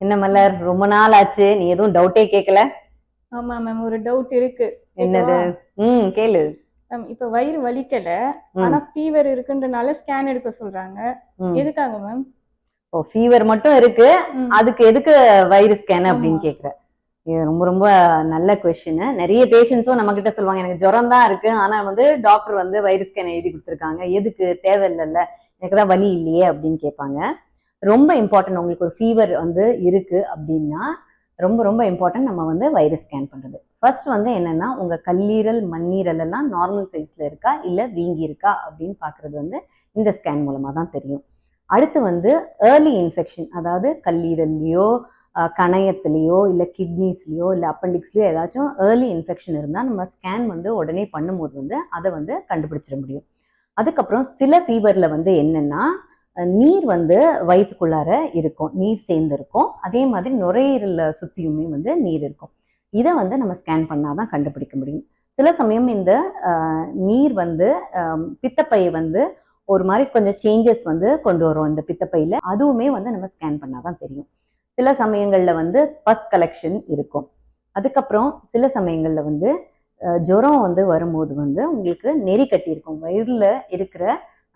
என்ன மலர் ரொம்ப நாள் ஆச்சு நீ எதுவும் டவுட்டே கேட்கல ஆமா மேம் ஒரு டவுட் இருக்கு. என்னது? ம் கேளு. மேம் இப்ப வயிறு வலிக்கல. ஆனா ஃபீவர் இருக்குன்றனால ஸ்கேன் எடுக்க சொல்றாங்க. எதுக்காக மேம் ஓ ஃபீவர் மட்டும் இருக்கு. அதுக்கு எதுக்கு வைரஸ் ஸ்கேன் அப்படின்னு. கேக்குற? இது ரொம்ப ரொம்ப நல்ல கொஸ்டின் நிறைய பேஷண்ட்ஸும் நம்ம கிட்ட சொல்லுவாங்க எனக்கு ஜுரம் தான் இருக்கு. ஆனா வந்து டாக்டர் வந்து வைரஸ் ஸ்கேன் எழுதி கொடுத்துருக்காங்க. எதுக்கு? தேவையில்லைல்ல. எனக்கு தான் வலி இல்லையே அப்படின்னு கேட்பாங்க. ரொம்ப இம்பார்ட்டன்ட் உங்களுக்கு ஒரு ஃபீவர் வந்து இருக்கு அப்படின்னா ரொம்ப ரொம்ப இம்பார்ட்டன்ட் நம்ம வந்து வைரஸ் ஸ்கேன் பண்ணுறது ஃபர்ஸ்ட் வந்து என்னென்னா உங்கள் கல்லீரல் மண்ணீரல் எல்லாம் நார்மல் சைஸில் இருக்கா இல்லை வீங்கி இருக்கா அப்படின்னு பார்க்குறது வந்து இந்த ஸ்கேன் மூலமாக தான் தெரியும். அடுத்து வந்து ஏர்லி இன்ஃபெக்ஷன் அதாவது கல்லீரல்லையோ கணையத்துலேயோ இல்லை கிட்னிஸ்லேயோ இல்லை அப்பண்டிக்ஸ்லையோ ஏதாச்சும் ஏர்லி இன்ஃபெக்ஷன் இருந்தால் நம்ம ஸ்கேன் வந்து உடனே பண்ணும்போது வந்து அதை வந்து கண்டுபிடிச்சிட முடியும். அதுக்கப்புறம் சில ஃபீவரில் வந்து என்னென்னா நீர் வந்து வயிற்றுக்குள்ளார இருக்கும் நீர் சேர்ந்து இருக்கும் அதே மாதிரி நுரையீரலை சுற்றியுமே வந்து நீர் இருக்கும். இதை வந்து நம்ம ஸ்கேன் பண்ணால் தான் கண்டுபிடிக்க முடியும். சில சமயம் இந்த நீர் வந்து அஹ், பித்தப்பையை வந்து ஒரு மாதிரி கொஞ்சம் சேஞ்சஸ் வந்து கொண்டு வரும் இந்த பித்தப்பையில. அதுவுமே வந்து நம்ம ஸ்கேன் பண்ணால் தான் தெரியும். சில சமயங்களில் வந்து பஸ் கலெக்ஷன் இருக்கும். அதுக்கப்புறம் சில சமயங்களில் வந்து ஜுரம் வந்து வரும்போது வந்து உங்களுக்கு நெறி கட்டியிருக்கும். வயிறில் இருக்கிற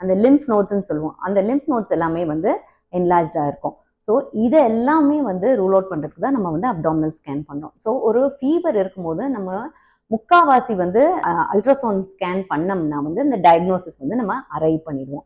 அந்த லிம்ஃப் நோட்ஸ்ன்னு சொல்லுவோம். அந்த லிம்ஃப் நோட்ஸ் எல்லாமே வந்து என்லார்ஜாக இருக்கும். ஸோ இதை எல்லாமே வந்து ரூல் அவுட் பண்ணுறதுக்கு தான் நம்ம வந்து அப்டாமினல் ஸ்கேன் பண்ணோம் ஸோ ஒரு ஃபீவர் இருக்கும்போது நம்ம முக்காவாசி வந்து அல்ட்ராசவுண்ட் ஸ்கேன் பண்ணோம்னா வந்து இந்த டயக்னோசிஸ் வந்து நம்ம அரைவ் பண்ணிடுவோம்.